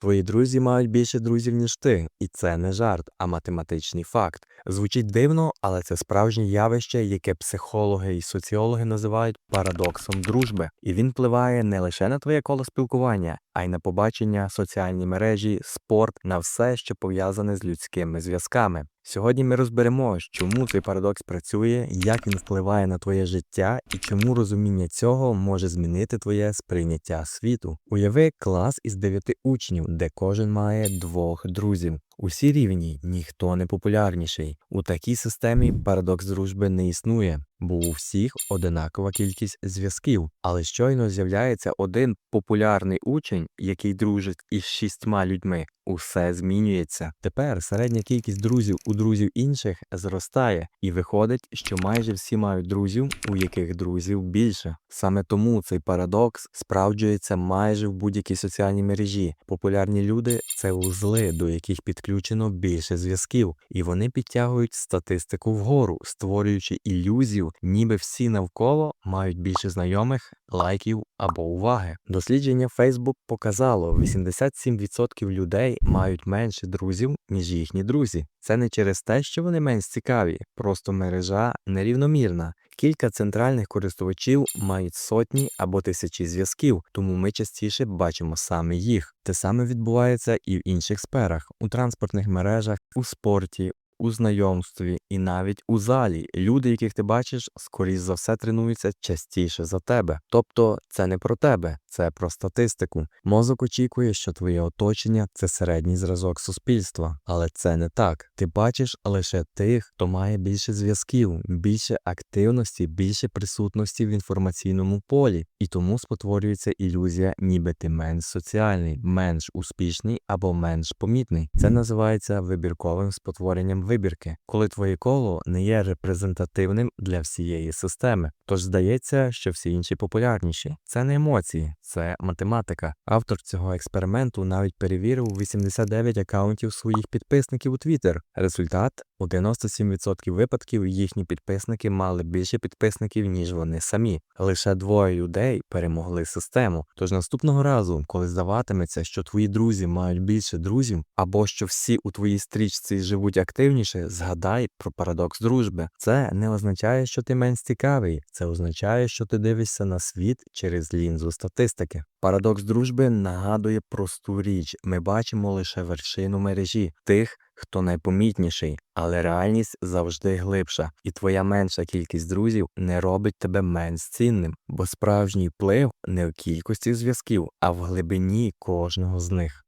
Твої друзі мають більше друзів, ніж ти, і це не жарт, а математичний факт. Звучить дивно, але це справжнє явище, яке психологи і соціологи називають парадоксом дружби. І він впливає не лише на твоє коло спілкування, а й на побачення, соціальні мережі, спорт, на все, що пов'язане з людськими зв'язками. Сьогодні ми розберемо, чому цей парадокс працює, як він впливає на твоє життя і чому розуміння цього може змінити твоє сприйняття світу. Уяви клас із дев'яти учнів, де кожен має двох друзів. Усі рівні, ніхто не популярніший. У такій системі парадокс дружби не існує, бо у всіх одинакова кількість зв'язків. Але щойно з'являється один популярний учень, який дружить із шістьма людьми. Усе змінюється. Тепер середня кількість друзів у друзів інших зростає, і виходить, що майже всі мають друзів, у яких друзів більше. Саме тому цей парадокс справджується майже в будь-якій соціальній мережі. Популярні люди це узли, до яких підключено більше зв'язків, і вони підтягують статистику вгору, створюючи ілюзію, ніби всі навколо мають більше знайомих, лайків або уваги. Дослідження Facebook показало, 87% людей мають менше друзів, ніж їхні друзі. Це не через те, що вони менш цікаві, просто мережа нерівномірна. Кілька центральних користувачів мають сотні або тисячі зв'язків, тому ми частіше бачимо саме їх. Те саме відбувається і в інших сферах, у транспортних мережах, у спорті. У знайомстві і навіть у залі люди, яких ти бачиш, скоріш за все тренуються частіше за тебе. Тобто це не про тебе, це про статистику. Мозок очікує, що твоє оточення це середній зразок суспільства, але це не так. Ти бачиш лише тих, хто має більше зв'язків, більше активності, більше присутності в інформаційному полі, і тому спотворюється ілюзія, ніби ти менш соціальний, менш успішний або менш помітний. Це називається вибірковим спотворенням вибірки, коли твоє коло не є репрезентативним для всієї системи. Тож здається, що всі інші популярніші. Це не емоції, це математика. Автор цього експерименту навіть перевірив 89 акаунтів своїх підписників у Twitter. Результат у 97% випадків їхні підписники мали більше підписників, ніж вони самі. Лише двоє людей перемогли систему. Тож наступного разу, коли здаватиметься, що твої друзі мають більше друзів, або що всі у твоїй стрічці живуть активніше, згадай про парадокс дружби. Це не означає, що ти менш цікавий, це означає, що ти дивишся на світ через лінзу статистики. Парадокс дружби нагадує просту річ: ми бачимо лише вершину мережі тих, хто найпомітніший, але реальність завжди глибша, і твоя менша кількість друзів не робить тебе менш цінним, бо справжній вплив не в кількості зв'язків, а в глибині кожного з них.